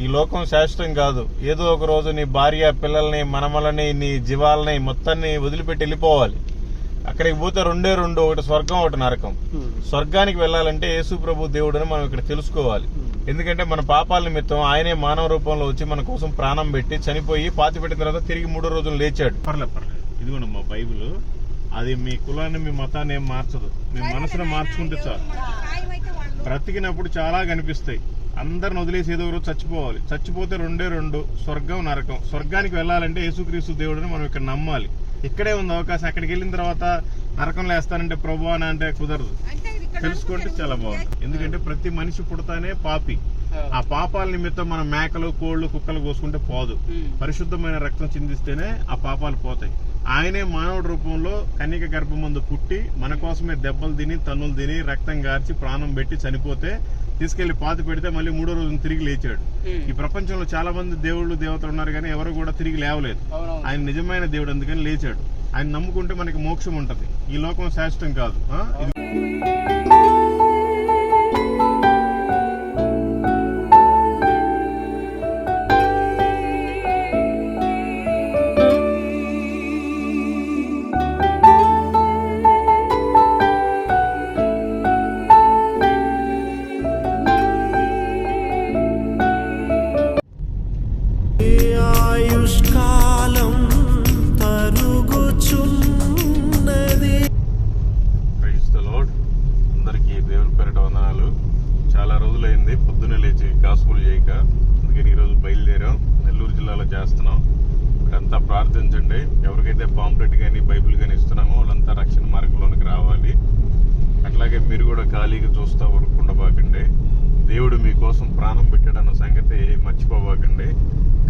ఈ లోకం శాశ్వతం కాదు. ఏదో ఒక రోజు నీ భార్య పిల్లల్ని మనమలని నీ జీవాలని మొత్తాన్ని వదిలిపెట్టి వెళ్ళిపోవాలి. అక్కడికి పోతే రెండే రెండు ఒకటి స్వర్గం ఒకటి నరకం. స్వర్గానికి వెళ్ళాలంటే యేసు ప్రభు దేవుడని మనం ఇక్కడ తెలుసుకోవాలి. ఎందుకంటే మన పాపాల నిమిత్తం ఆయనే మానవ రూపంలో వచ్చి మన కోసం ప్రాణం పెట్టి చనిపోయి పాతి పెట్టిన తర్వాత తిరిగి మూడో రోజులు లేచాడు. పర్లేదు పర్లేదు ఇదిగోండి మా బైబిల్. అది మీ కులాన్ని మీ మతాన్ని ఏం మార్చదు. మీ మనసును మార్చుకుంటే చాలు. బ్రతికినప్పుడు చాలా కనిపిస్తాయి. అందరిని వదిలేసి ఏదో రోజు చచ్చిపోవాలి. చచ్చిపోతే రెండే రెండు స్వర్గం నరకం. స్వర్గానికి వెళ్ళాలంటే యేసుక్రీస్తు దేవుడిని మనం ఇక్కడ నమ్మాలి. ఇక్కడే ఉంది అవకాశం. అక్కడికి వెళ్ళిన తర్వాత నరకంలో వేస్తానంటే ప్రభు అని అంటే కుదరదు. తెలుసుకుంటే చాలా బాగుంది. ఎందుకంటే ప్రతి మనిషి పుడతానే పాపి. ఆ పాపాల నిమిత్తం మనం మేకలు కోళ్ళు కుక్కలు కోసుకుంటే పోదు. పరిశుద్ధమైన రక్తం చిందిస్తేనే ఆ పాపాలు పోతాయి. ఆయనే మానవుడి రూపంలో కన్యక గర్భం ముందు పుట్టి మన కోసమే దెబ్బలు తిని తన్నులు తిని రక్తం గార్చి ప్రాణం పెట్టి చనిపోతే తీసుకెళ్ళి పాతి పెడితే మళ్ళీ మూడో రోజున తిరిగి లేచాడు. ఈ ప్రపంచంలో చాలా మంది దేవుళ్ళు దేవతలు ఉన్నారు కానీ ఎవరు కూడా తిరిగి లేవలేదు. ఆయన నిజమైన దేవుడు అందుకని లేచాడు. ఆయన నమ్ముకుంటే మనకి మోక్షం ఉంటది. ఈ లోకం శాశ్వతం కాదు. నెల్లూరు చేస్తున్నాం. మీరంతా ప్రార్థించండి. ఎవరికైతే పాంప్లెట్ కానీ బైబిల్ కానీ ఇస్తున్నామో వాళ్ళంతా రక్షణ మార్గంలోనికి రావాలి. అట్లాగే మీరు కూడా ఖాళీగా చూస్తూ ఉండబాకండి. దేవుడు మీకోసం ప్రాణం పెట్టాడన్న సంగతి మర్చిపోబాకండి.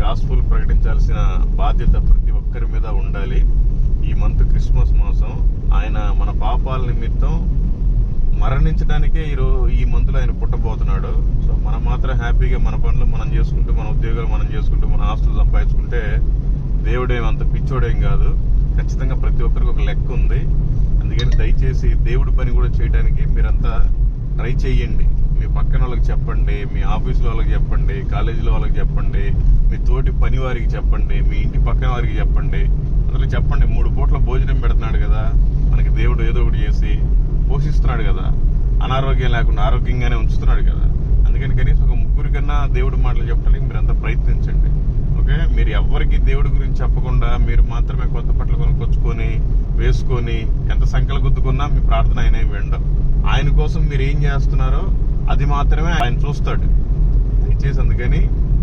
గాస్పుల్ ప్రకటించాల్సిన బాధ్యత ప్రతి ఒక్కరి మీద ఉండాలి. ఈ మంత్ క్రిస్మస్ మాసం ఆయన మన పాపాల నిమిత్తం మరణించడానికే ఈరో ఈ మంత్లో ఆయన పుట్టబోతున్నాడు. సో మనం మాత్రం హ్యాపీగా మన పనులు మనం చేసుకుంటూ మన ఉద్యోగాలు మనం చేసుకుంటూ మన ఆస్తులు సంపాదించుకుంటే దేవుడేం అంత పిచ్చోడేం కాదు. ఖచ్చితంగా ప్రతి ఒక్కరికి ఒక లెక్క ఉంది. అందుకని దయచేసి దేవుడి పని కూడా చేయడానికి మీరంతా ట్రై చేయండి. మీ పక్కన వాళ్ళకి చెప్పండి మీ ఆఫీసులో వాళ్ళకి చెప్పండి కాలేజీలో వాళ్ళకి చెప్పండి మీ తోటి పని వారికి చెప్పండి మీ ఇంటి పక్కన వారికి చెప్పండి. అందులో చెప్పండి మూడు పూట్ల భోజనం పెడుతున్నాడు కదా మనకి దేవుడు ఏదో ఒకటి చేసి పోషిస్తున్నాడు కదా. అనారోగ్యం లేకుండా ఆరోగ్యంగానే ఉంచుతున్నాడు కదా. అందుకని కనీసం ఒక ముగ్గురికన్నా దేవుడు దేవుడి మాటలు చెప్పడానికి మీరంతా ప్రయత్నించండి. ఓకే? మీరు ఎవరికి దేవుడి గురించి చెప్పకుండా మీరు మాత్రమే కొత్త పట్ల కొనుక్కొచ్చుకొని వేసుకొని ఎంత సంకలు గుద్దుకున్నా మీ ప్రార్థన ఆయన ఏమి వినడం. ఆయన కోసం మీరు ఏం చేస్తున్నారో అది మాత్రమే ఆయన చూస్తాడు. దయచేసి అందుకని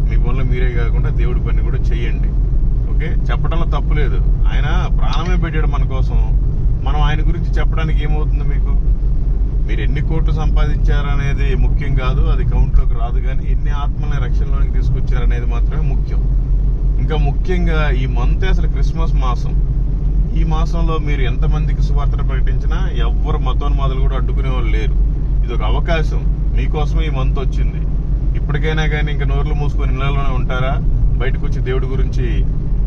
మీ పనులు మీరే కాకుండా దేవుడి పని కూడా చెయ్యండి ఓకే? చెప్పడంలో తప్పు లేదు. ఆయన ప్రాణమే పెట్టాడు మన కోసం. మనం ఆయన గురించి చెప్పడానికి ఏమవుతుంది మీకు? మీరు ఎన్ని కోట్లు సంపాదించారనేది ముఖ్యం కాదు అది కౌంట్లోకి రాదు కానీ ఎన్ని ఆత్మల్ని రక్షణలోకి తీసుకొచ్చారనేది మాత్రమే ముఖ్యం. ఇంకా ముఖ్యంగా ఈ మంత్ అసలు క్రిస్మస్ మాసం. ఈ మాసంలో మీరు ఎంతమందికి సువార్తను ప్రకటించినా ఎవ్వరు మతోన్మాదులు కూడా అడ్డుకునే వాళ్ళు లేరు. ఇది ఒక అవకాశం. మీకోసమే ఈ మంత్ వచ్చింది. ఇప్పటికైనా కానీ ఇంకా నోర్లు మూసుకొని ఇళ్ళలోనే ఉంటారా? బయటకు వచ్చి దేవుడి గురించి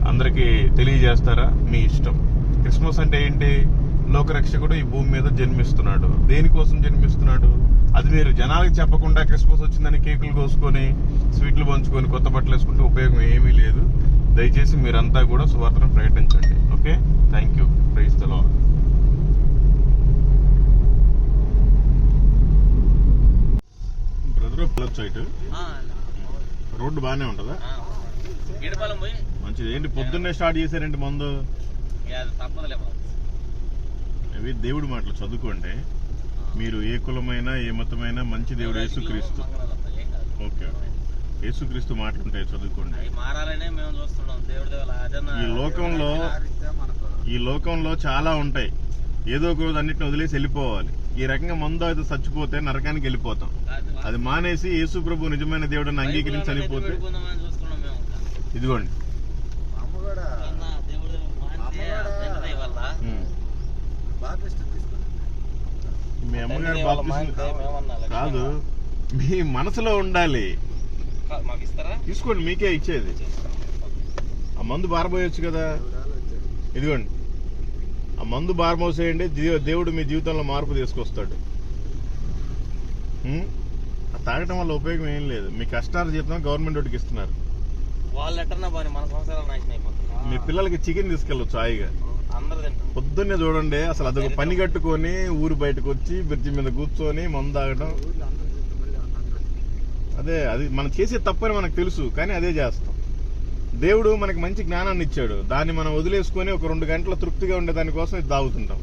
అందరికీ తెలియజేస్తారా? మీ ఇష్టం. క్రిస్మస్ అంటే ఏంటి? లోకరక్షకుడు ఈ భూమి మీద జన్మిస్తున్నాడు. దేనికోసం జన్మిస్తున్నాడు? అది మీరు జనాలకు చెప్పకుండా క్రిస్మస్ వచ్చిందని కేకులు కోసుకొని స్వీట్లు పంచుకొని కొత్త బట్టలు వేసుకుంటే ఉపయోగం ఏమీ లేదు. దయచేసి మీరంతా కూడా సువార్తను ప్రకటించండి. Okay? Thank you praise the brother ఇటు. రోడ్డు బాగానే ఉంటుందా? మంచిది. ఏంటి పొద్దున్నే స్టార్ట్ చేశారంటే మందు? తప్పదులే. అవి దేవుడి మాటలు చదువుకోండి. మీరు ఏ కులమైనా ఏ మతమైనా మంచి దేవుడు యేసుక్రీస్తు. Okay okay. యేసుక్రీస్తు మాటలు ఉంటాయి చదువుకోండి ఈ లోకంలో ఈ లోకంలో చాలా ఉంటాయి. ఏదో ఒక రోజు అన్నిటిని వదిలేసి వెళ్ళిపోవాలి. ఈ రకంగా మందు అయితే చచ్చిపోతే నరకానికి వెళ్ళిపోతాం. అది మానేసి యేసు ప్రభు నిజమైన దేవుడిని అంగీకరించి చనిపోతే ఇదిగోండి అన్నా, దేవుడి దేవాల మారితే తండ్రి దయ వల్ల ఉమ్. మీ అమ్మగారు. కాదు. మీ మనసులో ఉండాలి. తీసుకోండి మీకే ఇచ్చేది. ఆ మందు బారబోయొచ్చు కదా. ఇదిగోండి. ఆ మందు బారమోసేయండి జీ- దేవుడు మీ జీవితంలో మార్పు తీసుకొస్తాడు. తాగటం వల్ల ఉపయోగం ఏం లేదు. మీ కష్టాలు జీతం గవర్నమెంట్ వాడికి ఇస్తున్నారు. మీ పిల్లలకి చికెన్ తీసుకెళ్ళొచ్చు హాయిగా. పొద్దున్నే చూడండి అసలు అదొక పని కట్టుకొని ఊరు బయటకు వచ్చి బ్రిడ్జి మీద కూర్చొని మందు తాగడం అదే అది మనం చేసే తప్పని మనకు తెలుసు కానీ అదే చేస్తాం. దేవుడు మనకి మంచి జ్ఞానాన్ని ఇచ్చాడు. దాన్ని మనం వదిలేసుకొని ఒక రెండు గంటల తృప్తిగా ఉండే దానికోసం ఇది తాగుతుంటాం.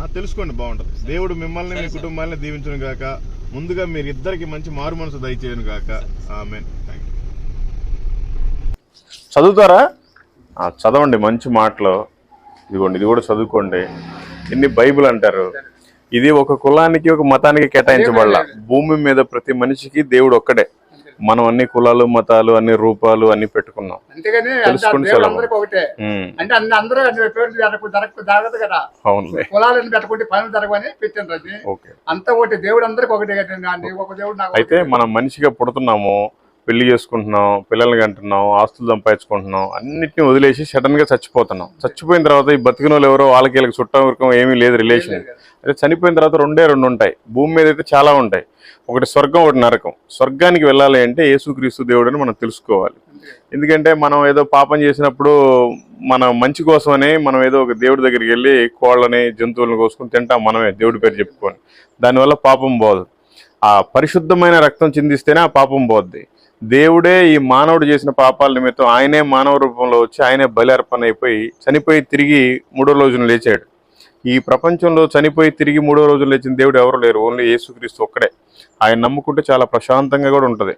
ఆ, తెలుసుకోండి బాగుంటది. దేవుడు మిమ్మల్ని మీ కుటుంబాన్ని దీవించను గాక. ముందుగా మీరు ఇద్దరికి మంచి మారు మనసు దయచేయను గాక. ఆమె చదువుతారా? ఆ, చదవండి మంచి మాటలు. ఇదిగోండి ఇది కూడా చదువుకోండి. ఇన్ని బైబిల్ అంటారు? ఇది ఒక కులానికి ఒక మతానికి కేటాయించబడాల. భూమి మీద ప్రతి మనిషికి దేవుడు ఒక్కడే. మనం అన్ని కులాలు మతాలు అన్ని రూపాలు అన్ని పెట్టుకున్నాం. అంతా ఒకటి. దేవుడు అందరికి ఒకటే అయితే మనం మనిషిగా పుడుతున్నాము. పెళ్ళి చేసుకుంటున్నాం పిల్లల్ని కంటున్నాం ఆస్తులు సంపాదించుకుంటున్నాం అన్నిటిని వదిలేసి సడన్గా చచ్చిపోతున్నాం. చచ్చిపోయిన తర్వాత ఈ బతికిన వాళ్ళు ఎవరో వాళ్ళకి వీళ్ళకి చుట్టం వరకు ఏమీ లేదు రిలేషన్ అయితే చనిపోయిన తర్వాత రెండే రెండు ఉంటాయి. భూమి మీద అయితే చాలా ఉంటాయి. ఒకటి స్వర్గం ఒకటి నరకం. స్వర్గానికి వెళ్ళాలి అంటే యేసుక్రీస్తు దేవుడు అని మనం తెలుసుకోవాలి. ఎందుకంటే మనం ఏదో పాపం చేసినప్పుడు మన మంచి కోసమని మనం ఏదో ఒక దేవుడి దగ్గరికి వెళ్ళి కోళ్ళని జంతువులను కోసుకొని తింటాం మనమే దేవుడి పేరు చెప్పుకొని. దానివల్ల పాపం పోదు. ఆ పరిశుద్ధమైన రక్తం చిందిస్తేనే ఆ పాపం పోద్ది. దేవుడే ఈ మానవుడు చేసిన పాపాల నిమిత్తం ఆయనే మానవ రూపంలో వచ్చి ఆయనే బలి అర్పణ అయిపోయి చనిపోయి తిరిగి మూడో రోజున లేచాడు. ఈ ప్రపంచంలో చనిపోయి తిరిగి మూడో రోజులు లేచిన దేవుడు ఎవరు లేరు? ఓన్లీ యేసుక్రీస్తు ఒక్కడే. ఆయన నమ్ముకుంటే చాలా ప్రశాంతంగా కూడా ఉంటుంది.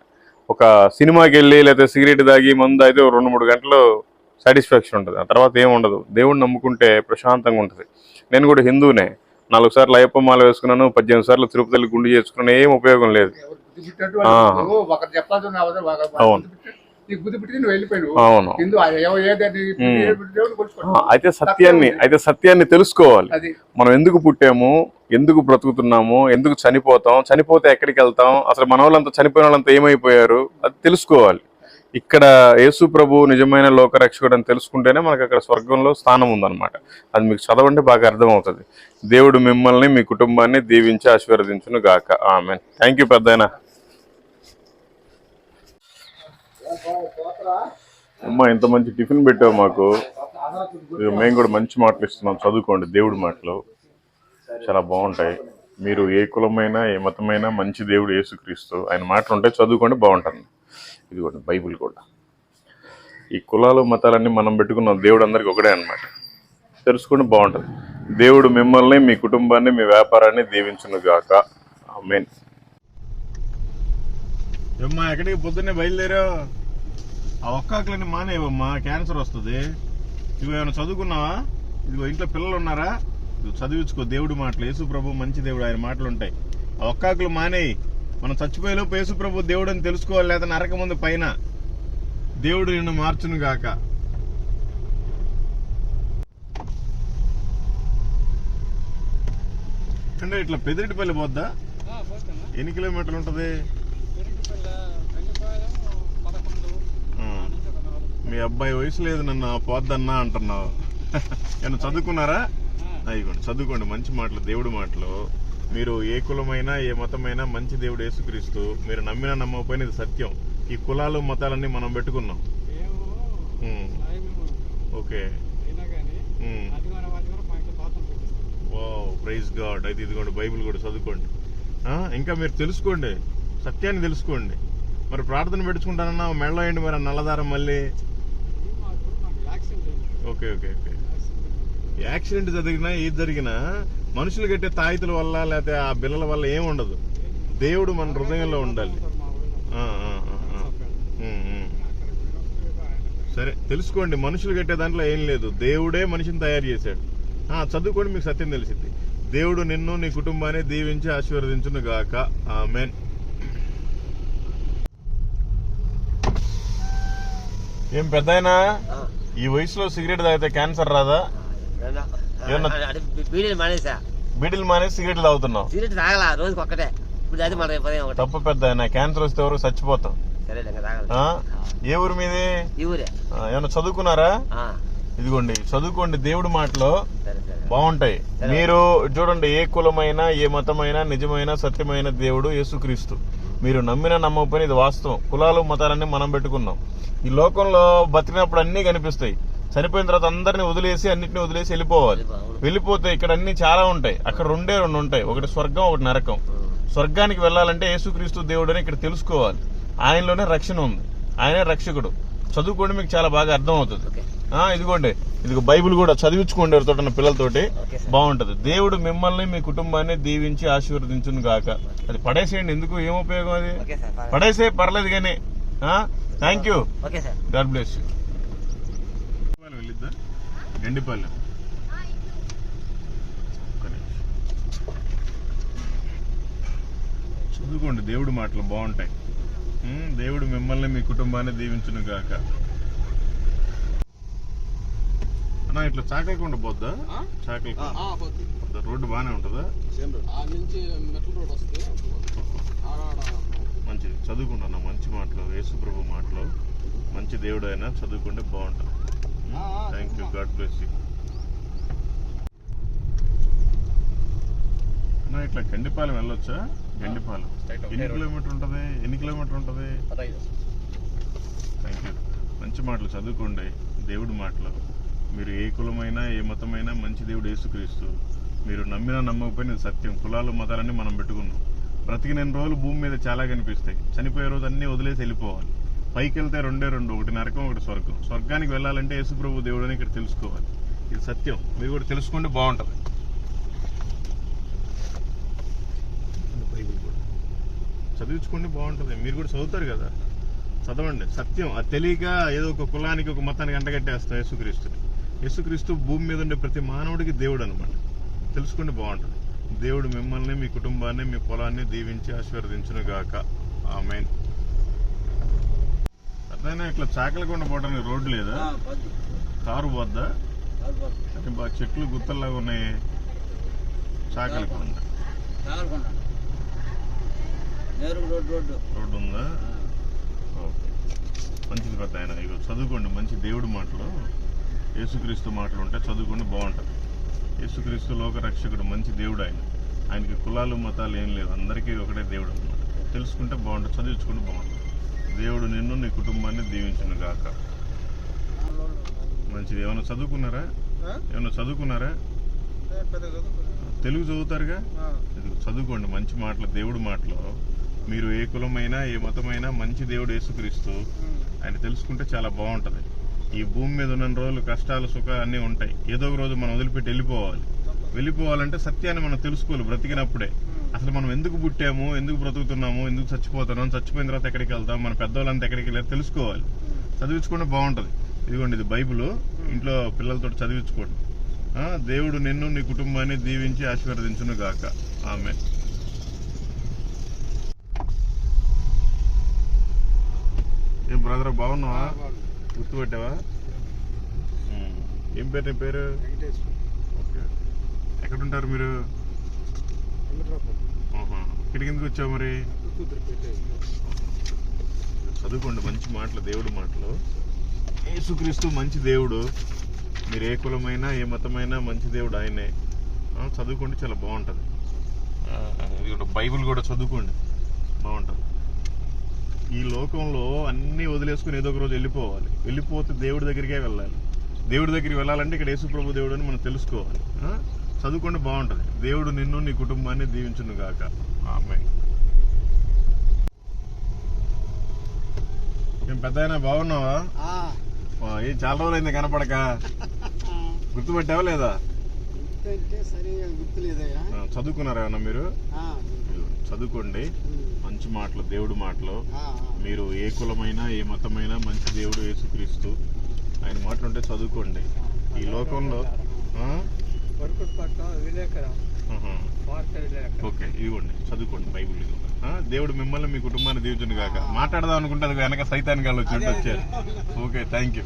ఒక సినిమాకి వెళ్ళి లేకపోతే సిగరెట్ తాగి మందు అయితే రెండు మూడు గంటలు సాటిస్ఫాక్షన్ ఉంటుంది. ఆ తర్వాత ఏముండదు దేవుడు నమ్ముకుంటే ప్రశాంతంగా ఉంటుంది. నేను కూడా హిందూనే నాలుగు సార్లు అయ్యప్ప మాల వేసుకున్నాను పద్దెనిమిది సార్లు తిరుపతిలో గుండు చేసుకున్నాను ఏం ఉపయోగం లేదు. ఒకరు అవును. అవును. అయితే సత్యాన్ని అయితే సత్యాన్ని తెలుసుకోవాలి. మనం ఎందుకు పుట్టాము? ఎందుకు బ్రతుకుతున్నాము? ఎందుకు చనిపోతాం? చనిపోతే ఎక్కడికి వెళ్తాం? అసలు మన వాళ్ళంతా చనిపోయిన వాళ్ళంతా ఏమైపోయారు? అది తెలుసుకోవాలి. ఇక్కడ యేసు ప్రభు నిజమైన లోకరక్షకుడు అని తెలుసుకుంటేనే మనకు అక్కడ స్వర్గంలో స్థానం ఉందన్నమాట. అది మీకు చదవండి బాగా అర్థమవుతుంది. దేవుడు మిమ్మల్ని మీ కుటుంబాన్ని దీవించి ఆశీర్వదించును గాక ఆమె థ్యాంక్ యూ పెద్దయినా. అమ్మ ఇంత మంచి టిఫిన్ పెట్టావు మాకు. మేము కూడా మంచి మాటలు ఇస్తున్నాం. చదువుకోండి దేవుడి మాటలు. చాలా బాగుంటాయి. మీరు ఏ కులమైనా ఏ మతమైనా మంచి దేవుడు యేసుక్రీస్తు. ఆయన మాటలు ఉంటే చదువుకోండి బాగుంటుంది. ఇదిగోండి బైబిల్ కూడా. ఈ కులాలు మతాలన్నీ మనం పెట్టుకున్నాం. దేవుడు అందరికి ఒకటే అన్నమాట. తెలుసుకుంటే బాగుంటుంది. దేవుడు మిమ్మల్ని మీ కుటుంబాన్ని మీ వ్యాపారాన్ని దీవించును గాక. మెయిన్ ఎక్కడికి పొద్దున్నే బయలుదేరావు? ఆ ఒక్కాకులని మానేవమ్మా క్యాన్సర్ వస్తుంది. ఇవి ఏమైనా చదువుకున్నావా? ఇదిగో ఇంట్లో పిల్లలు ఉన్నారా? చదివించుకో దేవుడి మాటలు. యేసు ప్రభు మంచి దేవుడు ఆయన మాటలు ఉంటాయి. ఆ ఒక్కాకులు మానేయి. మనం చచ్చిపోయేలోపు యేసు ప్రభు దేవుడు అని తెలుసుకోవాలి లేదా నరక ముందు పైన. దేవుడు నిన్ను మార్చును గాక. అంటే ఇట్లా పెదిరిటిపల్లి పోద్దా? ఎన్ని కిలోమీటర్లు ఉంటుంది ఆ. మీ అబ్బాయి వయసు లేదు నన్ను పోద్దన్నా అంటున్నావు. ఏమన్నా చదువుకున్నారా? అయిపోండి చదువుకోండి మంచి మాటలు దేవుడి మాటలు. మీరు ఏ కులమైనా ఏ మతమైనా మంచి దేవుడు యేసుక్రీస్తు. మీరు నమ్మినా నమ్మకపోయినా ఇది సత్యం. ఈ కులాలు మతాలన్నీ మనం పెట్టుకున్నాం. ఓకే. Praise God. అయితే ఇదిగోండి బైబిల్ కూడా చదువుకోండి. ఇంకా మీరు తెలుసుకోండి. సత్యాన్ని తెలుసుకోండి. మరి ప్రార్థన పెట్టుకుంటానన్నా మెడలో ఏంటి మరి నల్లదారం మళ్ళీ. Okay okay okay. యాక్సిడెంట్ జరిగినా ఏది జరిగినా మనుషులు కట్టే తాయితుల వల్ల లేకపోతే ఆ బిల్లల వల్ల ఏం ఉండదు. దేవుడు మన హృదయంలో ఉండాలి. సరే తెలుసుకోండి మనుషులు కట్టే దాంట్లో ఏం లేదు. దేవుడే మనిషిని తయారు చేశాడు. ఆ, చదువుకోండి మీకు సత్యం తెలిసింది. దేవుడు నిన్ను నీ కుటుంబాన్ని దీవించి ఆశీర్వదించును గాక. ఆమెన్. ఏం పెద్దయినా? ఈ వయసులో సిగరెట్ తాగితే క్యాన్సర్ రాదా? ఏమన్నా- బీడీలు మానేసా. బీడీలు మానేసి సిగరెట్లు తాగుతున్నావు? సిగరెట్ తాగలా రోజుకి ఒక్కటే. ఇప్పుడు అది మన పదే ఒకటి. తప్పు పెద్ద క్యాన్సర్ వస్తే ఎవరు చచ్చిపోతాం. సరే ఆ? ఏ ఊరు మీది? ఈ ఊరే. ఆ, ఏమన్నా చదువుకున్నారా? ఆ, ఇదిగోండి చదువుకోండి దేవుడి మాటలో. సరే సరే. బాగుంటాయి. మీరు చూడండి ఏ కులమైనా ఏ మతమైనా నిజమైన సత్యమైన దేవుడు యేసుక్రీస్తు. మీరు నమ్మిన నమ్మకపోయినా ఇది వాస్తవం. కులాలు మతాలన్నీ మనం పెట్టుకున్నాం. ఈ లోకంలో బతికినప్పుడు అన్నీ కనిపిస్తాయి. చనిపోయిన తర్వాత అందరిని వదిలేసి అన్నిటిని వదిలేసి వెళ్ళిపోవాలి. వెళ్ళిపోతే ఇక్కడ అన్ని చాలా ఉంటాయి. అక్కడ రెండే రెండు ఉంటాయి. ఒకటి స్వర్గం ఒకటి నరకం. స్వర్గానికి వెళ్ళాలంటే యేసుక్రీస్తు దేవుడు అని ఇక్కడ తెలుసుకోవాలి. ఆయనలోనే రక్షణ ఉంది. ఆయనే రక్షకుడు. చదువుకోండి మీకు చాలా బాగా అర్థం అవుతుంది ఇదిగోండి. ఇది బైబిల్ కూడా చదివించుకోండి ఎవరితో ఉన్న పిల్లలతోటి. బాగుంటది. దేవుడు మిమ్మల్ని మీ కుటుంబాన్ని దీవించి ఆశీర్వదించును గాక. అది పడేసేయండి. ఎందుకు? ఏం ఉపయోగం అది? ఓకే సార్ బాగా. పడేసే పర్లేదు కానీ thank you okay sir. God bless you వెళ్ళిద్దా. చదువుకోండి. దేవుడి మాటలు బాగుంటాయి. దేవుడు మిమ్మల్ని మీ కుటుంబాన్ని దీవించును గాక. అన్నా ఇట్లా చాకలకుండా పోద్దా? చాకలకుండా రోడ్డు బాగానే ఉంటుందా? ఆ నుంచి మెట్ల రోడ్ వస్తే ఆడ మంచిది. చదువుకుంటున్నా మంచి మాటలు. యేసుప్రభు మాటలు. మంచి దేవుడు అయినా చదువుకుంటే బాగుంటుంది. Thank you God bless you అన్నా ఇట్లా గండిపాలెం వెళ్ళొచ్చా? గండిపాలెం. ఎన్ని కిలోమీటర్ ఉంటుంది? ఎన్ని కిలోమీటర్ ఉంటుంది? థ్యాంక్ యూ మంచి మాటలు చదువుకోండి. దేవుడి మాటలు. మీరు ఏ కులమైనా ఏ మతమైనా మంచి దేవుడు యేసుక్రీస్తు. మీరు నమ్మినా నమ్మకపోయినా సత్యం. కులాలు మతాలన్నీ మనం పెట్టుకున్నాం. బ్రతికిన రోజులు భూమి మీద చాలా కనిపిస్తాయి. చనిపోయే రోజు అన్నీ వదిలేసి వెళ్ళిపోవాలి. పైకి వెళ్తే రెండే రెండు ఒకటి నరకం ఒకటి స్వర్గం. స్వర్గానికి వెళ్ళాలంటే యేసుప్రభు దేవుడు అని ఇక్కడ తెలుసుకోవాలి. ఇది సత్యం. మీరు కూడా తెలుసుకుంటే బాగుంటుంది. చదివించుకుంటే కూడా బాగుంటుంది. మీరు కూడా చదువుతారు కదా. చదవండి. సత్యం. అది తెలియక ఏదో ఒక కులానికి ఒక మతానికి అంటగట్టేస్తాం యేసుక్రీస్తుని. యేసుక్రీస్తు భూమి మీద ఉండే ప్రతి మానవుడికి దేవుడు అనమాట తెలుసుకుంటే బాగుంటుంది. దేవుడు మిమ్మల్ని మీ కుటుంబాన్ని మీ పొలాన్ని దీవించి ఆశీర్వదించును గాక ఆమె అట్లయినా ఇట్లా చాకలకొండ పోవడానికి రోడ్డు లేదా? కారు పోద్దా? కానీ బాగా చెట్లు గుత్తల్లాగా ఉన్నాయి? చాకలకొండ రోడ్డు ఉందా? ఓకే. మంచిది పెద్ద ఆయన. చదువుకోండి. మంచి దేవుడి మాటలు. యేసుక్రీస్తు మాటలు ఉంటే చదువుకోండి బాగుంటుంది. యేసుక్రీస్తు లోక రక్షకుడు మంచి దేవుడు ఆయన. ఆయనకి కులాలు మతాలు ఏం లేవు. అందరికీ ఒకటే దేవుడు అనమాట తెలుసుకుంటే బాగుంటుంది చదివించుకుంటే బాగుంటుంది. దేవుడు నిన్ను నీ కుటుంబాన్ని దీవించును గాక. మంచిది. ఏమైనా చదువుకున్నారా? ఏమైనా చదువుకున్నారా? తెలుగు చదువుతారుగా? చదువుకోండి. మంచి మాటలు దేవుడి మాటలు. మీరు ఏ కులమైనా ఏ మతమైనా మంచి దేవుడు యేసుక్రీస్తు. ఆయన తెలుసుకుంటే చాలా బాగుంటది. ఈ భూమి మీద ఉన్న రోజులు కష్టాలు సుఖాలు అన్నీ ఉంటాయి. ఏదో ఒక రోజు మనం వదిలిపెట్టి వెళ్ళిపోవాలి. వెళ్ళిపోవాలంటే సత్యాన్ని మనం తెలుసుకోవాలి బ్రతికినప్పుడే. అసలు మనం ఎందుకు పుట్టాము ఎందుకు బ్రతుకుతున్నాము ఎందుకు చచ్చిపోతున్నాం చచ్చిపోయిన తర్వాత ఎక్కడికి వెళ్తాం మన పెద్దవాళ్ళంతా ఎక్కడికి వెళ్ళారు తెలుసుకోవాలి. చదివించుకుంటే బాగుంటుంది. ఇదిగోండి ఇది బైబిల్. ఇంట్లో పిల్లలతో చదివించుకోండి. దేవుడు నిన్ను నీ కుటుంబాన్ని దీవించి ఆశీర్వదించును గాక. ఆమె ఏం బ్రదర్ బాగున్నావా? గుర్తుపెట్టావా? ఉమ్. ఏం పేరు నీ పేరు? ఓకే. ఎక్కడ ఉంటారు మీరు ఎందుకు వచ్చావు మరి? చదువుకోండి మంచి మాటలు దేవుడి మాటలు. యేసుక్రీస్తు మంచి దేవుడు. మీరు ఏ కులమైనా ఏ మతమైనా మంచి దేవుడు ఆయనే. చదువుకోండి చాలా బాగుంటుంది. బైబిల్ కూడా చదువుకోండి. బాగుంటుంది. ఈ లోకంలో అన్నీ వదిలేసుకుని ఏదో ఒక రోజు వెళ్ళిపోవాలి. వెళ్ళిపోతే దేవుడి దగ్గరికే వెళ్ళాలి. దేవుడి దగ్గరికి వెళ్ళాలంటే ఇక్కడ యేసుప్రభు దేవుడు అని మనం తెలుసుకోవాలి. ఆ? చదువుకోండి బాగుంటుంది. దేవుడు నిన్ను నీ కుటుంబాన్ని దీవించును గాక. ఆమె ఏం పెద్ద బాగున్నావా? వా, ఏం చాలా రోజులైంది కనపడక. గుర్తుపెట్టావా లేదా? చదువుకున్నారా ఏమన్నా మీరు చదువుకోండి. మంచి మాటలు దేవుడి మాటలు. మీరు ఏ కులమైనా ఏ మతమైనా మంచి దేవుడు యేసుక్రీస్తు. ఆయన మాటలు ఉంటే చదువుకోండి. ఈ లోకంలో ఓకే ఇదిగోండి చదువుకోండి బైబిల్? దేవుడు మిమ్మల్ని మీ కుటుంబాన్ని దీవించండి కాక మాట్లాడదాం అనుకుంటే అది వెనక సైతానికి వచ్చి వచ్చారు ఓకే థ్యాంక్ యూ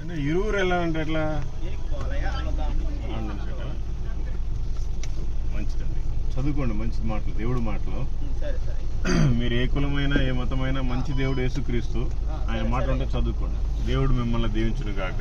అంటే ఇరువురు వెళ్ళాలంటే ఎట్లా? మంచిదండి. చదువుకోండి మంచి మాటలు దేవుడు మాటలు. మీరు ఏ కులమైనా ఏ మతమైనా మంచి దేవుడు యేసుక్రీస్తు. ఆయన మాట ఉంటే చదువుకోండి. దేవుడు మిమ్మల్ని దీవించును కాక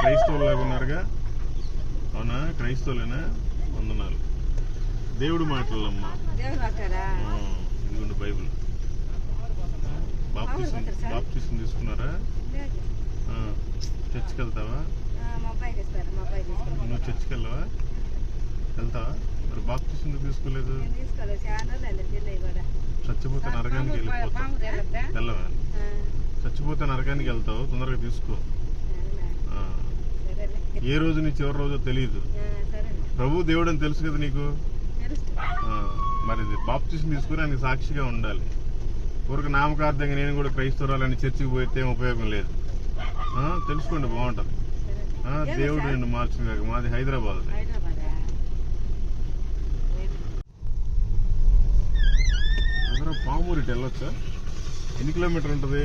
క్రైస్తవులాగా ఉన్నారుగా అవునా క్రైస్తవులేనా వందనాలు దేవుడు మాటలమ్మా. ఇదిగోండి బైబిల్. బాప్తిసం బాప్తిసం తీసుకున్నారా? చర్చికి వెళ్తావా నువ్వు చర్చికి వెళ్ళవా వెళ్తావా? మరి బాప్తిసం తీసుకోలేదు? చచ్చిపోతే నరకానికి వెళ్ళిపోతావు? వెళ్ళవా? చచ్చిపోతే నరకానికి వెళ్తావు తొందరగా తీసుకో. ఏ రోజు నీ చివరి రోజో తెలియదు ప్రభు దేవుడు అని తెలుసు కదా నీకు? మరి ఇది బాప్తిసం తీసుకుని ఆయనకి సాక్షిగా ఉండాలి. ఊరికి నామకార్థంగా నేను కూడా క్రైస్తవురాలని చర్చికి పోతే ఏం ఉపయోగం లేదు. ఆ, తెలుసుకోండి బాగుంటుంది. దేవుడు నిన్ను మార్చుగాక మాది హైదరాబాద్. హైదరాబాదా? అందరూ పామూరు వెళ్ళొచ్చా ఎన్ని కిలోమీటర్ ఉంటుంది?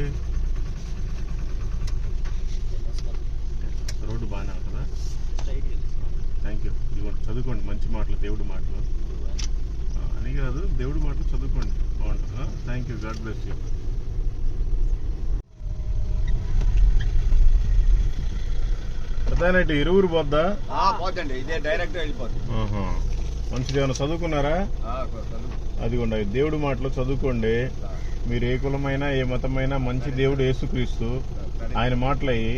రోడ్డు బాగానే ఉంటుందా? థ్యాంక్ యూ ఇదిగోండి చదువుకోండి మంచి మాటలు దేవుడి మాటలు. అని కాదు దేవుడి మాటలు చదువుకోండి. బాగుంటుంది thank you God bless you ప్రధానటి ఇరువురు పోద్దా? పోతండి ఇదే డైరెక్ట్ వెళ్ళిపోతుంది. మంచిది ఏమైనా చదువుకున్నారా? అదిగోండి దేవుడి మాటలు చదువుకోండి. మీరు ఏ కులమైనా ఏ మతమైనా మంచి దేవుడు యేసుక్రీస్తు ఆయన మాటలు అవి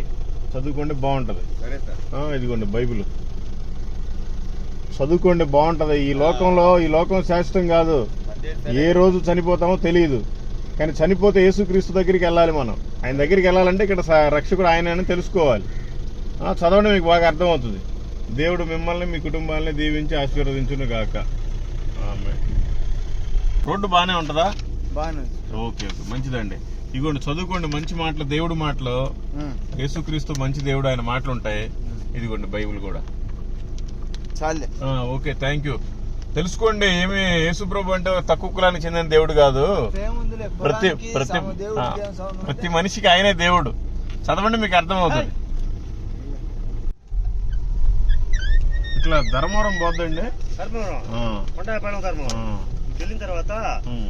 చదువుకోండి బాగుంటది. ఇదిగోండి బైబిల్. చదువుకోండి బాగుంటది. ఈ లోకంలో ఈ లోకం శాశ్వతం కాదు. ఏ రోజు చనిపోతామో తెలియదు కానీ చనిపోతే యేసుక్రీస్తు దగ్గరికి వెళ్ళాలి మనం. ఆయన దగ్గరికి వెళ్ళాలంటే ఇక్కడ రక్షకుడు ఆయన అని తెలుసుకోవాలి. చదవడం మీకు బాగా అర్థమవుతుంది. దేవుడు మిమ్మల్ని మీ కుటుంబాలని దీవించి ఆశీర్వదించును గాక. రోడ్డు బాగానే ఉంటుందా? బాగానే ఓకే ఓకే. మంచిదండి. ఇగోండి చదువుకోండి. మంచి మాటలు దేవుడు మాటలు. యేసుక్రీస్తు మంచి దేవుడు ఆయన మాటలు ఉంటాయి ఇదిగోండి బైబిల్ కూడా. చాలే. ఆ, ఓకే థ్యాంక్ యూ తెలుసుకోండి ఏమి యేసుప్రభు అంటే తక్కువ కులానికి చెందిన దేవుడు కాదు. ప్రతి ప్రతి ప్రతి మనిషికి ఆయనే దేవుడు. చదవండి మీకు అర్థమవుతుంది. ఇట్లా ధర్మవరం పోద్దండి. ధర్మవరం కొండాయపాలెం ధర్మవరం వెళ్ళిన తర్వాత.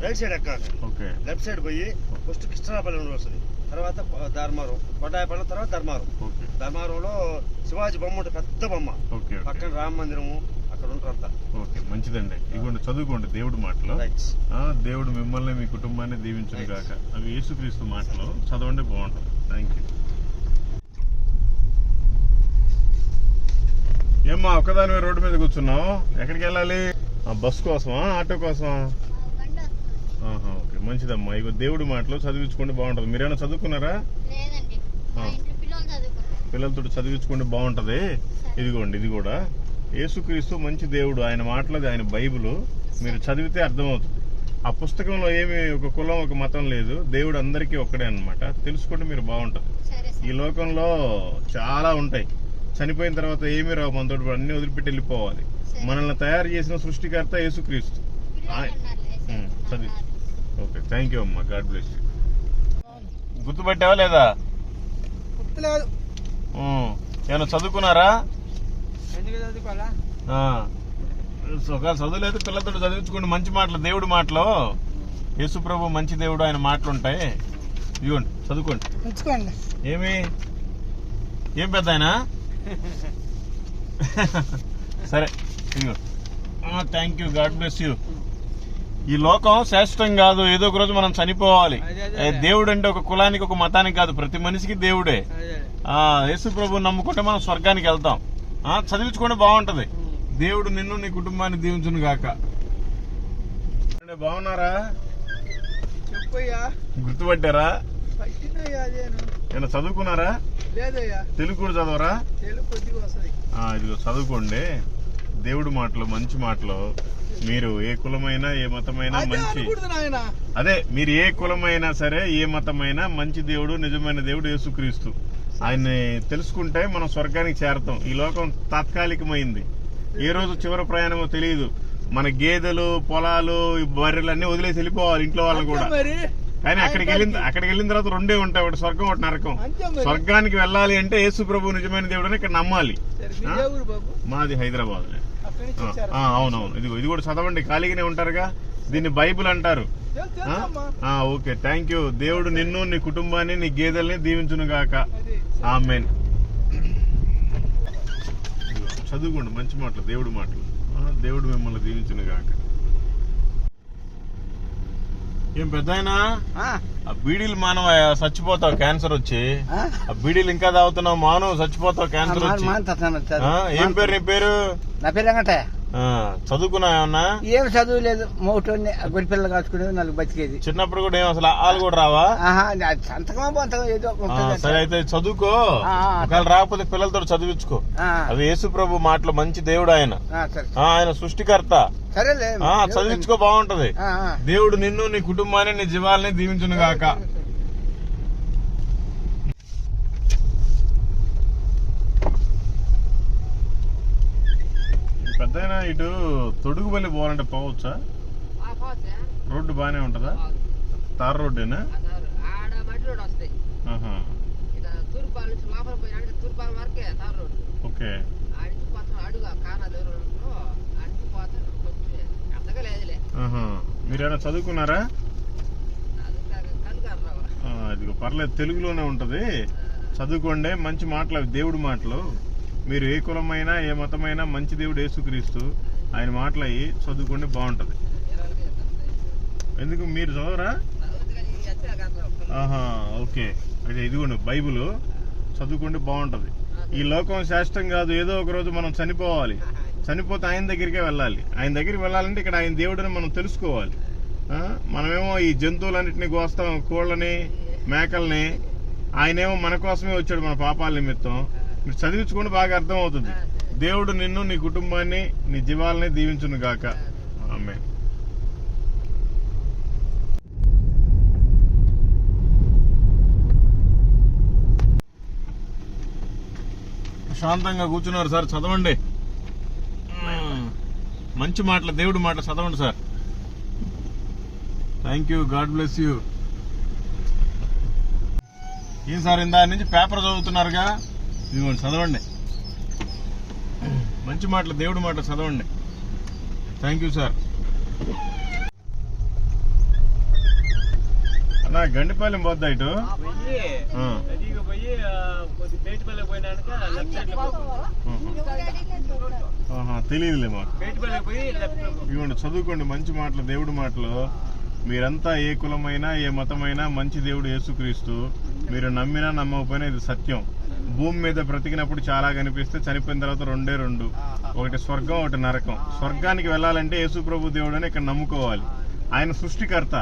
రైట్ సైడ్ ఎక్కాలి. ఓకే. లెఫ్ట్ సైడ్ పోయి ఫస్ట్ కృష్ణాపాలెం వస్తుంది. తర్వాత ధర్మారం. కొండాయపాలెం తర్వాత ధర్మారం. ఓకే. ధర్మారంలో శివాజీ బొమ్మ ఉంటుంది పెద్ద బొమ్మ. పక్కన రామ మందిరము అక్కడ ఉంటారంతా ఓకే మంచిదండి. ఇదిగోండి చదువుకోండి దేవుడి మాటలు. దేవుడు మిమ్మల్ని మీ కుటుంబాన్ని దీవించును గాక. అవి యేసుక్రీస్తు మాటలు. చదవండి బాగుంటుంది. థ్యాంక్ యూ ఏమ్మా ఒక్కదాని రోడ్డు మీద కూర్చున్నావు? ఎక్కడికి వెళ్ళాలి? ఆ, బస్ కోసమా? ఆటో కోసమా? ఆహా, మంచిదమ్మా. ఇగో దేవుడి మాటలు చదివించుకోండి బాగుంటుంది. మీరేమైనా చదువుకున్నారా? పిల్లలతో చదివించుకోండి బాగుంటది. ఇదిగోండి ఇది కూడా. యేసుక్రీస్తు మంచి దేవుడు. ఆయన మాటలది ఆయన బైబిల్. మీరు చదివితే అర్థమవుతుంది. ఆ పుస్తకంలో ఏమి ఒక కులం ఒక మతం లేదు. దేవుడు అందరికీ ఒక్కడే అన్నమాట. తెలుసుకుంటే మీరు బాగుంటుంది. ఈ లోకంలో చాలా ఉంటాయి. చనిపోయిన తర్వాత ఏమీ రావు మనతో అన్ని వదిలిపెట్టి వెళ్ళిపోవాలి. మనల్ని తయారు చేసిన సృష్టికర్త యేసుక్రీస్తు. చదివి. ఓకే థ్యాంక్ యూ అమ్మా గాడ్ బ్లెస్ యూ గుర్తుపెట్టావా లేదా? గుర్తులేదు. ఏమైనా చదువుకున్నారా? ఒకవేళ చదువులేదు పిల్లలతో చదివించుకోండి మంచి మాటలు దేవుడి మాటలు. యేసు ప్రభు మంచి దేవుడు ఆయన మాటలు ఉంటాయి. ఇవ్వండి చదువుకోండి. ఉంచుకోండి. ఏమి? ఏం పెద్ద ఆయన? సరే ఇదిగో. Thank you God bless you ఈ లోకం శాశ్వతం కాదు ఏదో ఒక రోజు మనం చనిపోవాలి. దేవుడు అంటే ఒక కులానికి ఒక మతానికి కాదు ప్రతి మనిషికి దేవుడే. ఆ యేసు ప్రభు నమ్ముకుంటే మనం స్వర్గానికి వెళ్తాం. ఆ చదివించుకుంటే బాగుంటది. దేవుడు నిన్ను నీ కుటుంబాన్ని దీవించును గాక. బాగున్నారా? చెప్పయ్యా. గుర్తుపట్టారా? చదువుకున్నారా? తెలుగు కూడా చదవరా? ఇదిగో చదువుకోండి. దేవుడి మాటలు మంచి మాటలు. మీరు ఏ కులమైనా ఏ మతమైనా మంచి అదే మీరు ఏ కులమైనా సరే ఏ మతమైనా మంచి దేవుడు నిజమైన దేవుడు యేసుక్రీస్తు. ఆయన్ని తెలుసుకుంటే మనం స్వర్గానికి చేరతాం. ఈ లోకం తాత్కాలికమైంది. ఏ రోజు చివరి ప్రయాణమో తెలియదు మన గేదెలు పొలాలు ఈ బర్రెలు అన్ని వదిలేసి వెళ్ళిపోవాలి ఇంట్లో వాళ్ళని కూడా. కానీ అక్కడికి వెళ్ళిన అక్కడికి వెళ్ళిన తర్వాత రెండే ఉంటాయి. ఒకటి స్వర్గం ఒకటి నరకం. స్వర్గానికి వెళ్ళాలి అంటే యేసు ప్రభు నిజమైన దేవుడు అని ఇక్కడ నమ్మాలి. మాది హైదరాబాద్ అవునవును. ఇదిగో ఇది కూడా చదవండి. ఖాళీగానే ఉంటారుగా? దీన్ని బైబిల్ అంటారు. ఓకే. Thank you. దేవుడు నిన్ను నీ కుటుంబాన్ని నీ గేదెల్ని దీవించును గాక. ఆమెన్. చదువుకోండి. మంచి మాటలు. దేవుడి మాటలు. దేవుడు మిమ్మల్ని దీవించును గాక. ఏం పెద్ద ఆ. బీడీలు మానవయ్యా చచ్చిపోతావు క్యాన్సర్ వచ్చి. ఆ. బీడీలు ఇంకా తాగుతున్నావు మాను చచ్చిపోతావు క్యాన్సర్ వచ్చి. ఏం పేరు నీ పేరు? నా పేరు వెంకటే. ఆ, చదువుకున్నావు ఏమన్నా? ఏం చదువు లేదు మోటోని గొడ్డి పిల్లలు కాచుకునేది నాలుగు బతికేది. చిన్నప్పుడు కూడా ఏం అసలు ఆలు కూడా రావా? అది బొంతకమా ఏదో సరే అయితే చదువుకో. ఒకవేళ రాకపోతే పిల్లలతో చదివించుకో. అవి యేసు ప్రభు మాటలు మంచి దేవుడు ఆయన. ఆయన సృష్టికర్త. సరేలే. ఆ, చదివించుకో బాగుంటది. దేవుడు నిన్ను నీ కుటుంబాన్ని నీ జీవాల్ని దీవించును గాక పెద్ద ఇటు తొడుగుబల్లి పోవాలంటే పోవచ్చా? రోడ్డు బానే ఉంటదా? తార్ రోడ్డేనా? ఓకే. మీరేమైనా చదువుకున్నారా? ఇదిగో పర్లేదు తెలుగులోనే ఉంటది. చదువుకోండి మంచి మాటలు అవి దేవుడి మాటలు. మీరు ఏ కులమైనా ఏ మతమైనా మంచి దేవుడు యేసుక్రీస్తు ఆయన మాటలయ్యి చదువుకుంటే బాగుంటుంది. ఎందుకు? మీరు చదవరా? ఆహా ఓకే. అయితే ఇదిగోండి బైబిల్ చదువుకుంటే బాగుంటుంది. ఈ లోకం శాస్త్రం కాదు. ఏదో ఒక రోజు మనం చనిపోవాలి. చనిపోతే ఆయన దగ్గరికే వెళ్ళాలి. ఆయన దగ్గరికి వెళ్ళాలంటే ఇక్కడ ఆయన దేవుడిని మనం తెలుసుకోవాలి. మనమేమో ఈ జంతువులన్నింటినీ కోస్తాం కోళ్ళని మేకల్ని. ఆయనేమో మన కోసమే వచ్చాడు మన పాపాల నిమిత్తం. మీరు చదివించుకోండి బాగా అర్థం అవుతుంది దేవుడు నిన్ను నీ కుటుంబాన్ని నీ జీవాలని దీవించును గాక. ఆమె శాంతంగా కూర్చున్నారు సార్ చదవండి. మంచి మాటలు దేవుడి మాటలు చదవండి sir. Thank you god bless you ఏం సార్ ఇందా నుంచి పేపర్ చదువుతున్నారుగా? ఇదిగోండి చదవండి. మంచి మాటలు దేవుడి మాటలు చదవండి. థ్యాంక్ యూ సార్ అన్నా గండిపాలెం పోద్దా ఇటు? తెలియదులే మాకు. ఇవ్వండి చదువుకోండి మంచి మాటలు దేవుడి మాటలు. మీరంతా ఏ కులమైనా ఏ మతమైనా మంచి దేవుడు యేసుక్రీస్తు. మీరు నమ్మినా నమ్మకపోయినా ఇది సత్యం. భూమి మీద బ్రతికినప్పుడు చాలా కనిపిస్తే చనిపోయిన తర్వాత రెండే రెండు. ఒకటి స్వర్గం ఒకటి నరకం. స్వర్గానికి వెళ్ళాలంటే యేసు ప్రభు దేవుడు అని ఇక్కడ నమ్ముకోవాలి. ఆయన సృష్టికర్త.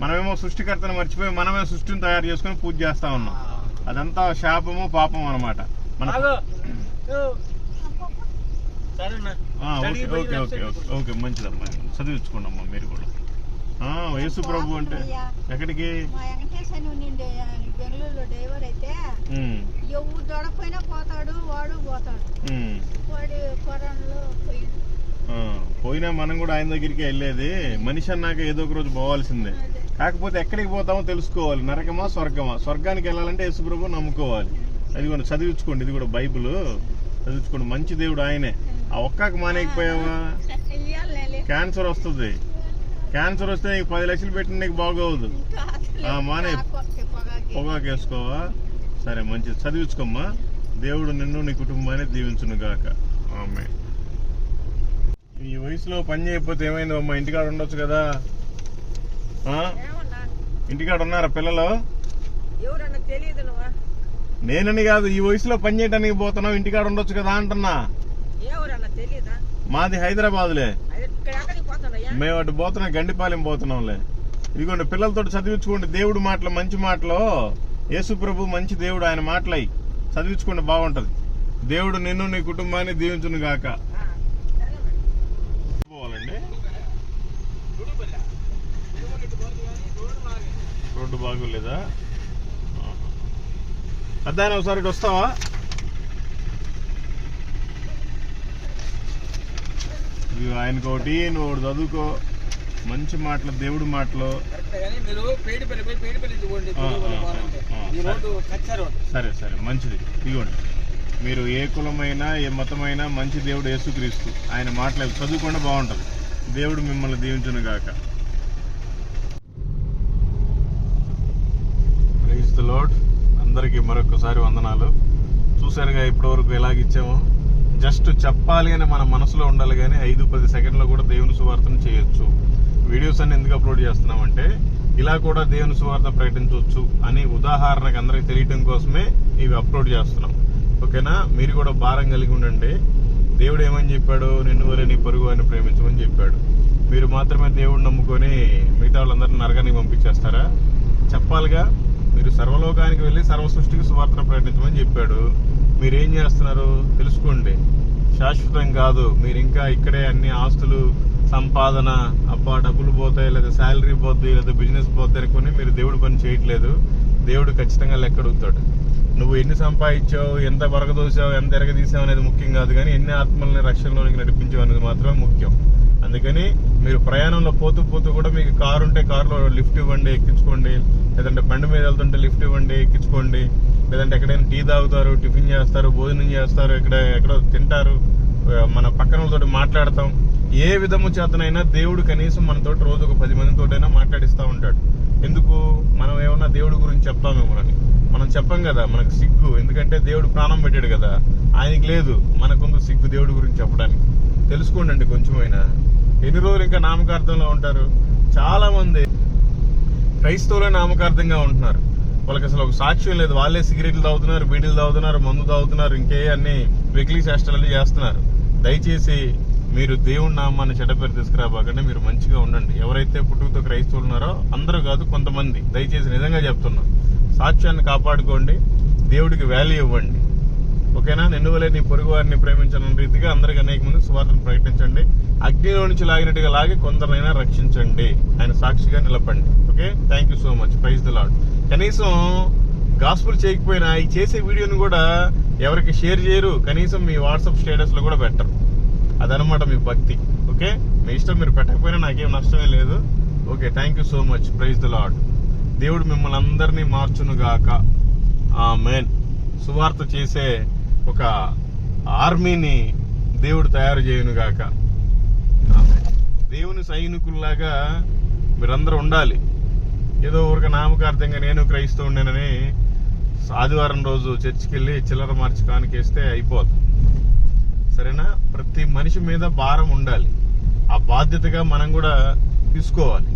మనమేమో సృష్టికర్తను మర్చిపోయి మనమే సృష్టిని తయారు చేసుకుని పూజ చేస్తా ఉన్నాం. అదంతా శాపము పాపం అన్నమాట. మన ఓకే ఓకే ఓకే ఓకే మంచిదమ్మా. చదివించుకోండి అమ్మా మీరు కూడా. యేసు ప్రభు అంటే. ఎక్కడికి? మా వెంకటేశ్వర ఉండిండే బెంగళూరులో డ్రైవర్ అయితే ఉమ్, ఎవరు దొడకపోయినా పోతాడు వాడు పోతాడు. ఉమ్. వాడు కరోనాలో పోయింది ఆ, పోయినా మనం కూడా ఆయన దగ్గరికి వెళ్ళేది. మనిషి అన్నాక ఏదో ఒక రోజు పోవాల్సిందే. కాకపోతే ఎక్కడికి పోతామో తెలుసుకోవాలి. నరకమా స్వర్గమా? స్వర్గానికి వెళ్ళాలంటే యేసు ప్రభు నమ్ముకోవాలి. అది కూడా చదివించుకోండి. ఇది కూడా బైబిల్. చదివించుకోండి. మంచి దేవుడు ఆయనే. ఆ ఒక్కకి మానేకపోయావా ఇయ్యాలి క్యాన్సర్ వస్తుంది. క్యాన్సర్ వస్తే నీకు పది లక్షలు పెట్టిన నీకు బాగోదు. మానే. పొగాకు. వేసుకోవా? సరే మంచిది. చదివించుకోమ్మా. దేవుడు నిన్ను నీ కుటుంబాన్ని దీవించును గాక ఆమె. ఈ వయసులో పని చేయకపోతే ఏమైంది అమ్మా? ఇంటికాడ ఉండొచ్చు కదా? ఇంటికాడ ఉన్నారా పిల్లలు? నేనని కాదు ఈ వయసులో పని చేయడానికి పోతున్నావు ఇంటికాడ ఉండొచ్చు కదా అంటున్నా. మాది హైదరాబాద్లే. మేము అటు పోతున్నాం గండిపాలెం పోతున్నాంలే. ఇదిగోండి పిల్లలతో చదివించుకోండి దేవుడి మాటలు మంచి మాటలు యేసు ప్రభు మంచి దేవుడు ఆయన మాటలై చదివించుకోండి బాగుంటది. దేవుడు నిన్ను నీ కుటుంబాన్ని దీవించును గాక. పోవాలండి. రోడ్డు బాగోలేదా? పెద్ద ఆయన ఒకసారి వస్తావా? ఆయనకు ఒకటి నువ్వు ఒకటి చదువుకో. మంచి మాటలు దేవుడి మాటలు. సరే. సరే మంచిది. ఇదిగోండి. మీరు ఏ కులమైనా ఏ మతమైనా మంచి దేవుడు యేసుక్రీస్తు. ఆయన మాటలు చదువుకుండా బాగుంటది. దేవుడు మిమ్మల్ని దీవించును గాక. Praise the lord. అందరికీ మరొకసారి వందనాలు. చూశారుగా ఇప్పటి వరకు ఎలాగిచ్చామో? జస్ట్ చెప్పాలి అని మన మనసులో ఉండాలి కానీ ఐదు పది సెకండ్లో కూడా దేవుని సువార్తను చేయొచ్చు. వీడియోస్ అన్ని ఎందుకు అప్లోడ్ చేస్తున్నామంటే ఇలా కూడా దేవుని సువార్త ప్రకటించవచ్చు అని ఉదాహరణకు అందరికి తెలియటం కోసమే ఇవి అప్లోడ్ చేస్తున్నాం. ఓకేనా? మీరు కూడా భారం కలిగి ఉండండి. దేవుడు ఏమని చెప్పాడు? నిన్ను వరే నీ పరుగు అని ప్రేమించమని చెప్పాడు. మీరు మాత్రమే దేవుడు నమ్ముకొని మిగతా వాళ్ళందరినీ నరకానికి పంపించేస్తారా? చెప్పాలిగా. మీరు సర్వలోకానికి వెళ్ళి సర్వ సృష్టికి సువార్తను ప్రకటించమని చెప్పాడు. మీరేం చేస్తున్నారు? తెలుసుకోండి. శాశ్వతం కాదు. మీరు ఇంకా ఇక్కడే అన్ని ఆస్తులు సంపాదన అబ్బా డబ్బులు పోతాయి లేదా శాలరీ పోద్ది లేదా బిజినెస్ పోద్ది అనుకుని మీరు దేవుడు పని చేయట్లేదు. దేవుడు ఖచ్చితంగా లెక్క అడుగుతాడు. నువ్వు ఎన్ని సంపాదించావు ఎంత వరగదోసావు ఎంత ఎరగదీసావు అనేది ముఖ్యం కాదు కానీ ఎన్ని ఆత్మల్ని రక్షణలోనికి నడిపించావు అనేది మాత్రమే ముఖ్యం. అందుకని మీరు ప్రయాణంలో పోతూ పోతూ కూడా మీకు కారు ఉంటే కారులో లిఫ్ట్ ఇవ్వండి ఎక్కించుకోండి. లేదంటే బండి మీద వెళ్తుంటే లిఫ్ట్ ఇవ్వండి ఎక్కించుకోండి. లేదంటే ఎక్కడైనా టీ తాగుతారు టిఫిన్ చేస్తారు భోజనం చేస్తారు ఇక్కడ ఎక్కడో తింటారు మన పక్కన వాళ్ళతోటి మాట్లాడతాం. ఏ విధము చేతనైనా దేవుడు కనీసం మనతోటి రోజు ఒక పది మందితోటైనా మాట్లాడిస్తూ ఉంటాడు. ఎందుకు? మనం ఏమన్నా దేవుడి గురించి చెప్తామేమోనని మనం చెప్పం కదా మనకు సిగ్గు. ఎందుకంటే దేవుడు ప్రాణం పెట్టాడు కదా. ఆయనకి లేదు మనకుందు సిగ్గు దేవుడి గురించి చెప్పడానికి. తెలుసుకోండి కొంచెమైనా. ఎన్ని రోజులు ఇంకా నామకార్థంలో ఉంటారు? చాలా మంది క్రైస్తవులే నామకార్థంగా ఉంటున్నారు. వాళ్ళకి అసలు ఒక సాక్ష్యం లేదు. వాళ్ళే సిగరెట్లు తాగుతున్నారు బీడీలు తాగుతున్నారు మందు తాగుతున్నారు ఇంకే అన్ని వెకిలీ చేష్టలు చేస్తున్నారు. దయచేసి మీరు దేవుడి నామాన్ని చెడ్డపేరు తీసుకురాబాకండి. మీరు మంచిగా ఉండండి. ఎవరైతే పుట్టుకతో క్రైస్తవులు ఉన్నారో అందరూ కాదు కొంతమంది. దయచేసి నిజంగా చెప్తున్నారు సాక్ష్యాన్ని కాపాడుకోండి. దేవుడికి వాల్యూ ఇవ్వండి. ఓకేనా? నిన్ను వలే నీ పొరుగు వారిని ప్రేమించిన రీతిగా అందరికి అనేక మంది సువార్తను ప్రకటించండి. అగ్నిలో నుంచి లాగినట్టుగా లాగి కొందరినైనా రక్షించండి. ఆయన సాక్షిగా నిలపండి. Okay? Thank you so much praise the lord కనీసం గాస్పుల్ చేయకపోయినా ఈ చేసే వీడియోని కూడా ఎవరికి షేర్ చేయరు. కనీసం మీ వాట్సాప్ స్టేటస్లో కూడా పెట్టరు. అదనమాట మీ భక్తి. ఓకే? మీ ఇష్టం మీరు పెట్టకపోయినా నాకేం నష్టమే లేదు. Okay? Thank you so much praise the lord దేవుడు మిమ్మల్ని అందరినీ మార్చును గాక ఆ మెయిన్ సువార్త చేసే ఒక ఆర్మీని దేవుడు తయారు చేయను గాక దేవుని సైనికుల్లాగా మీరందరూ ఉండాలి. ఏదో ఊరిక నామకార్థంగా నేను క్రైస్తవుండేనని ఆదివారం రోజు చర్చికి వెళ్ళి చిల్లర మార్చి కానికేస్తే అయిపోతుంది సరేనా? ప్రతి మనిషి మీద భారం ఉండాలి. ఆ బాధ్యతగా మనం కూడా తీసుకోవాలి.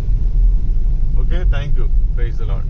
Okay? Thank you praise lord